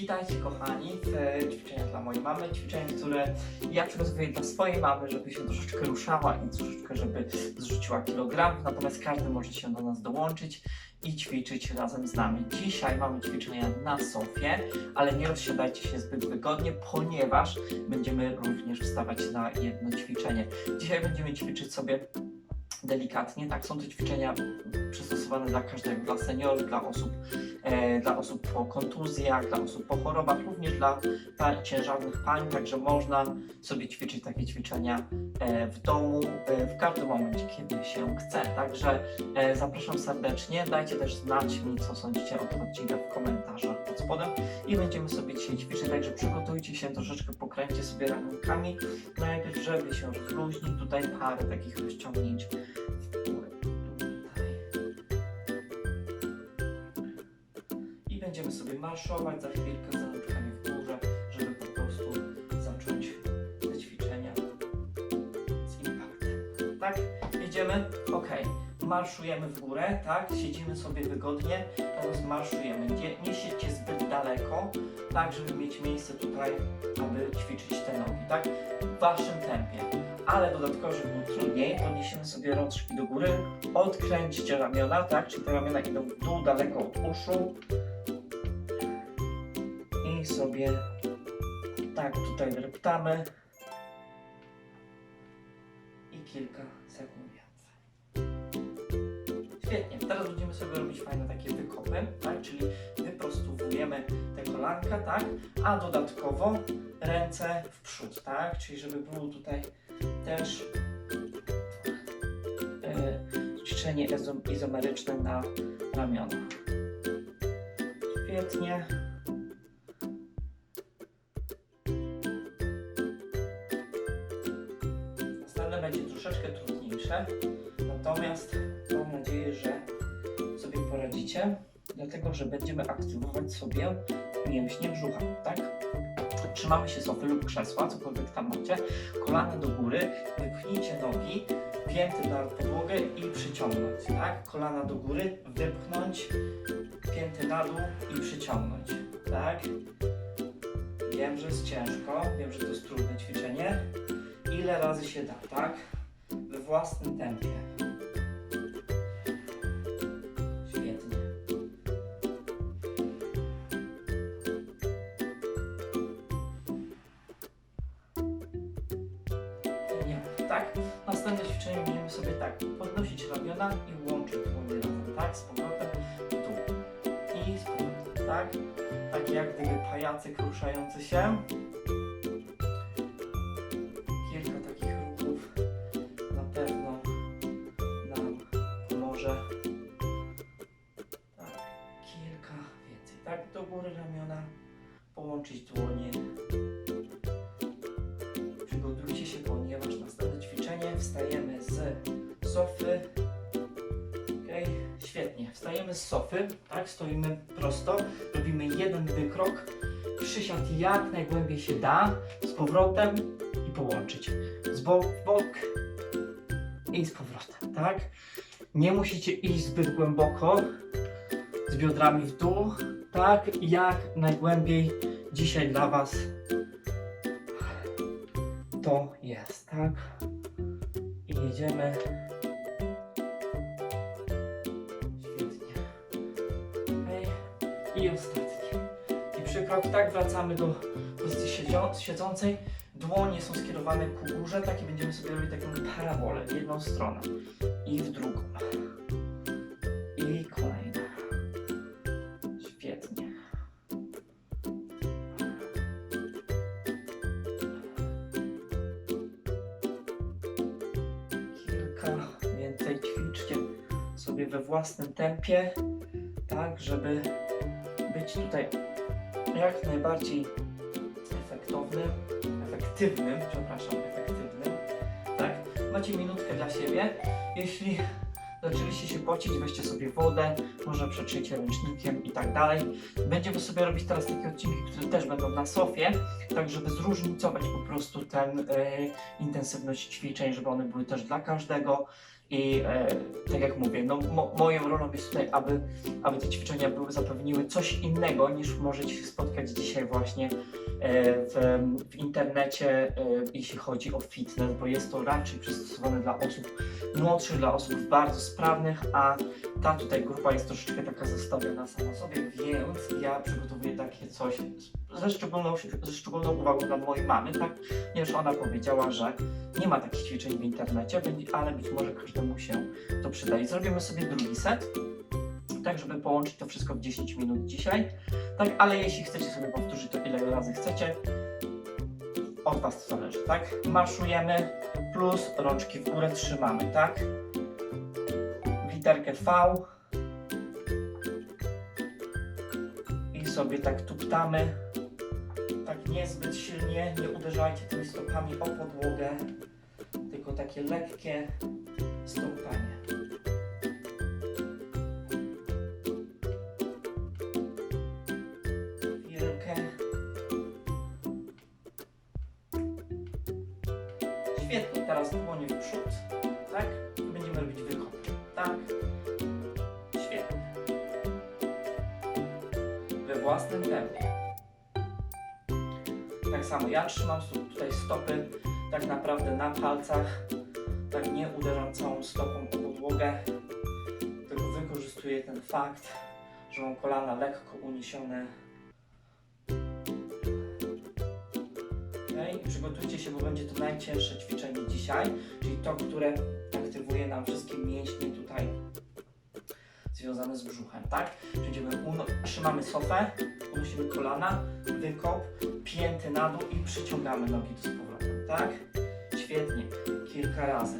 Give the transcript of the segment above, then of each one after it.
Witajcie kochani w e, ćwiczeniach dla mojej mamy. Ćwiczenia, które ja przygotowuję dla swojej mamy, żeby się troszeczkę ruszała i troszeczkę, żeby zrzuciła kilogram. Natomiast każdy może się do nas dołączyć i ćwiczyć razem z nami. Dzisiaj mamy ćwiczenia na sofie, ale nie rozsiadajcie się zbyt wygodnie, ponieważ będziemy również wstawać na jedno ćwiczenie. Dzisiaj będziemy ćwiczyć sobie delikatnie. Tak, są to ćwiczenia przystosowane dla każdego, dla seniorów, dla osób, dla osób po kontuzjach, dla osób po chorobach, również dla ciężarnych pań, także można sobie ćwiczyć takie ćwiczenia e, w domu e, w każdym momencie, kiedy się chce. Także e, zapraszam serdecznie, dajcie też znać mi, co sądzicie o tym odcinku w komentarzach pod spodem i będziemy sobie dzisiaj ćwiczyć, także przygotujcie się, troszeczkę pokręćcie sobie ramionkami, najpierw, żeby się rozluźnić, tutaj parę takich rozciągnięć w górę. Będziemy sobie marszować za chwilkę z rączkami w górze, żeby po prostu zacząć te ćwiczenia z impaktem. Tak? Jedziemy? Ok. Marszujemy w górę, tak? Siedzimy sobie wygodnie, teraz marszujemy. Nie, nie siedźcie zbyt daleko, tak, żeby mieć miejsce tutaj, aby ćwiczyć te nogi, tak? W waszym tempie. Ale dodatkowo, żeby było trudniej, podniesiemy sobie rączki do góry, odkręćcie ramiona, tak? Czyli te ramiona idą w dół, daleko od uszu. Sobie tak tutaj dreptamy. I kilka sekund więcej. Świetnie, teraz będziemy sobie robić fajne takie wykopy, tak? Czyli wyprostowujemy te kolanka, tak? A dodatkowo ręce w przód, tak? Czyli żeby było tutaj też e, ćwiczenie izo- izomeryczne na ramiona. Świetnie. Natomiast mam nadzieję, że sobie poradzicie, dlatego że będziemy aktywować sobie mięśnie brzucha, tak? Trzymamy się sofy lub krzesła, cokolwiek tam macie, kolana do góry, wypchnijcie nogi, pięty na podłogę i przyciągnąć, tak? Kolana do góry, wypchnąć, pięty na dół i przyciągnąć, tak? Wiem, że jest ciężko, wiem, że to jest trudne ćwiczenie. Ile razy się da, tak? Własnym tempie. Świetnie. Nie, tak? Następne ćwiczenie będziemy sobie tak podnosić ramiona i łączyć dłonie razem, tak? Z powrotem dół. I z powrotem, tak? Tak jak gdyby pajacyk ruszający się. Połączyć dłonie. Przygotujcie się, ponieważ następne ćwiczenie wstajemy z sofy. Okej, świetnie. Wstajemy z sofy, tak, stoimy prosto, robimy jeden wykrok, przysiad jak najgłębiej się da, z powrotem i połączyć. Z bok bok i z powrotem, tak? Nie musicie iść zbyt głęboko, z biodrami w dół, tak? Jak najgłębiej dzisiaj dla Was to jest, tak? I jedziemy. Świetnie. Okej. I ostatni. I przykrok, tak, wracamy do pozycji siedzącej. Dłonie są skierowane ku górze, tak i będziemy sobie robić taką parabolę w jedną stronę i w drugą. Sobie we własnym tempie, tak, żeby być tutaj jak najbardziej efektownym, efektywnym, przepraszam, efektywnym, tak? Macie minutkę dla siebie. Jeśli zaczęliście się pocić, weźcie sobie wodę, może przetrzyjcie ręcznikiem i tak dalej. Będziemy sobie robić teraz takie odcinki, które też będą na sofie, tak żeby zróżnicować po prostu tę e, intensywność ćwiczeń, żeby one były też dla każdego I e, tak jak mówię, no, mo, moją rolą jest tutaj, aby, aby te ćwiczenia były, zapewniły coś innego niż możecie się spotkać dzisiaj właśnie e, w, w internecie, e, jeśli chodzi o fitness, bo jest to raczej przystosowane dla osób młodszych, dla osób bardzo sprawnych, a ta tutaj grupa jest troszeczkę taka zostawiona sama sobie, więc ja przygotowuję takie coś ze szczególną, ze szczególną uwagą dla mojej mamy, tak? Ponieważ ona powiedziała, że nie ma takich ćwiczeń w internecie, ale być może każdemu się to przyda. I zrobimy sobie drugi set, tak żeby połączyć to wszystko w 10 minut dzisiaj. Tak, ale jeśli chcecie sobie powtórzyć to ile razy chcecie, od Was to zależy, tak? Marszujemy, plus rączki w górę trzymamy, tak? Literkę V. I sobie tak tuptamy. Niezbyt silnie, nie uderzajcie tymi stopami o podłogę, tylko takie lekkie stąpanie. Chwilkę. Świetnie, teraz dłonie w przód, tak? Będziemy robić wykop, tak? Świetnie. We własnym tempie. Tak samo ja trzymam tutaj stopy tak naprawdę na palcach, tak nie uderzam całą stopą o podłogę, tylko wykorzystuję ten fakt, że mam kolana lekko uniesione. Okay. Przygotujcie się, bo będzie to najcięższe ćwiczenie dzisiaj, czyli to, które aktywuje nam wszystkie mięśnie tutaj związane z brzuchem, tak? Będziemy uno- trzymamy sofę, unosimy kolana, wykop, pięty na dół i przyciągamy nogi z powrotem, tak? Świetnie, kilka razy.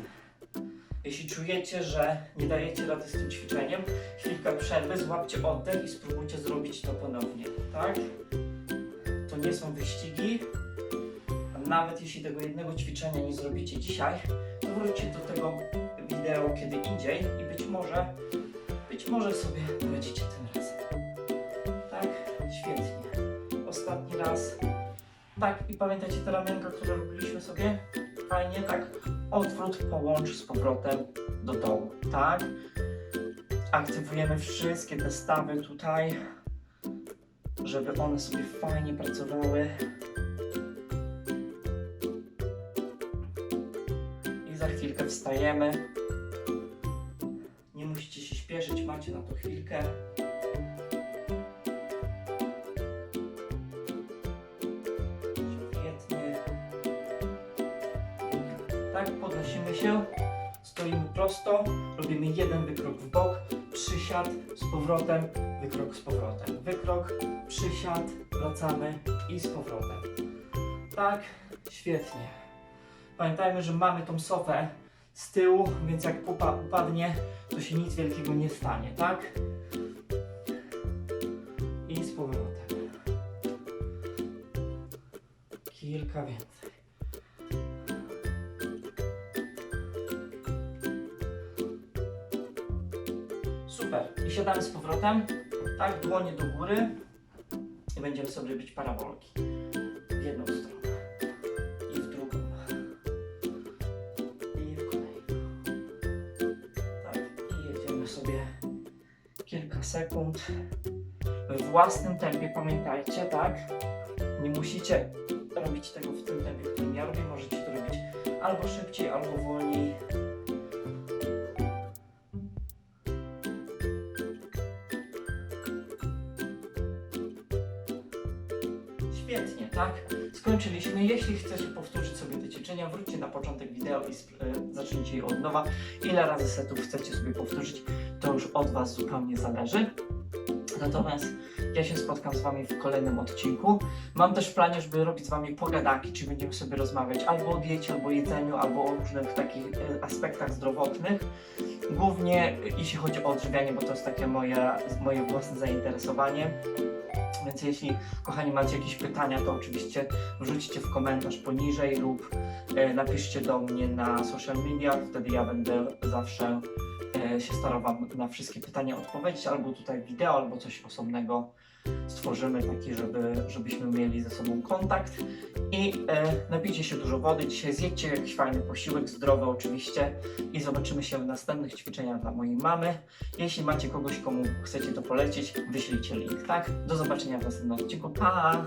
Jeśli czujecie, że nie dajecie rady z tym ćwiczeniem, chwilkę przerwy, złapcie oddech i spróbujcie zrobić to ponownie, tak? To nie są wyścigi. Nawet jeśli tego jednego ćwiczenia nie zrobicie dzisiaj, to wróćcie do tego wideo kiedy indziej i być może, być może sobie poradzicie tym Tak, i pamiętajcie te ramienka, które robiliśmy sobie? Fajnie, tak. Odwrót, połącz z powrotem do dołu, tak? Aktywujemy wszystkie te stawy tutaj, żeby one sobie fajnie pracowały. I za chwilkę wstajemy. Nie musicie się śpieszyć, macie na to chwilkę. Tak, podnosimy się, stoimy prosto, robimy jeden wykrok w bok, przysiad z powrotem, wykrok z powrotem, wykrok, przysiad, wracamy i z powrotem. Tak, świetnie. Pamiętajmy, że mamy tą sofę z tyłu, więc jak pupa upadnie, to się nic wielkiego nie stanie, tak? I z powrotem. Kilka więcej. Siadamy z powrotem. Tak, dłonie do góry. I będziemy sobie robić parabolki. W jedną stronę. I w drugą. I w kolejną. Tak. I jedziemy sobie kilka sekund. We własnym tempie, pamiętajcie, tak? Nie musicie robić tego w tym tempie, w którym ja robię. Możecie to robić albo szybciej, albo wolniej. Skończyliśmy. Jeśli chcecie powtórzyć sobie te ćwiczenia, wróćcie na początek wideo i e, zacznijcie je od nowa. Ile razy setów chcecie sobie powtórzyć, to już od Was zupełnie zależy. Natomiast ja się spotkam z Wami w kolejnym odcinku. Mam też w planie, żeby robić z Wami pogadanki, czyli będziemy sobie rozmawiać albo o diecie, albo o jedzeniu, albo o różnych takich e, aspektach zdrowotnych. Głównie e, jeśli chodzi o odżywianie, bo to jest takie moje, moje własne zainteresowanie. Więc jeśli, kochani, macie jakieś pytania, to oczywiście wrzućcie w komentarz poniżej lub e, napiszcie do mnie na social media. Wtedy ja będę zawsze się starał Wam na wszystkie pytania odpowiedzieć, albo tutaj wideo, albo coś osobnego stworzymy taki, żeby, żebyśmy mieli ze sobą kontakt. I e, napijcie się dużo wody. Dzisiaj zjedźcie jakiś fajny posiłek, zdrowy oczywiście. I zobaczymy się w następnych ćwiczeniach dla mojej mamy. Jeśli macie kogoś, komu chcecie to polecić, wyślijcie link, tak? Do zobaczenia w następnym odcinku. Pa!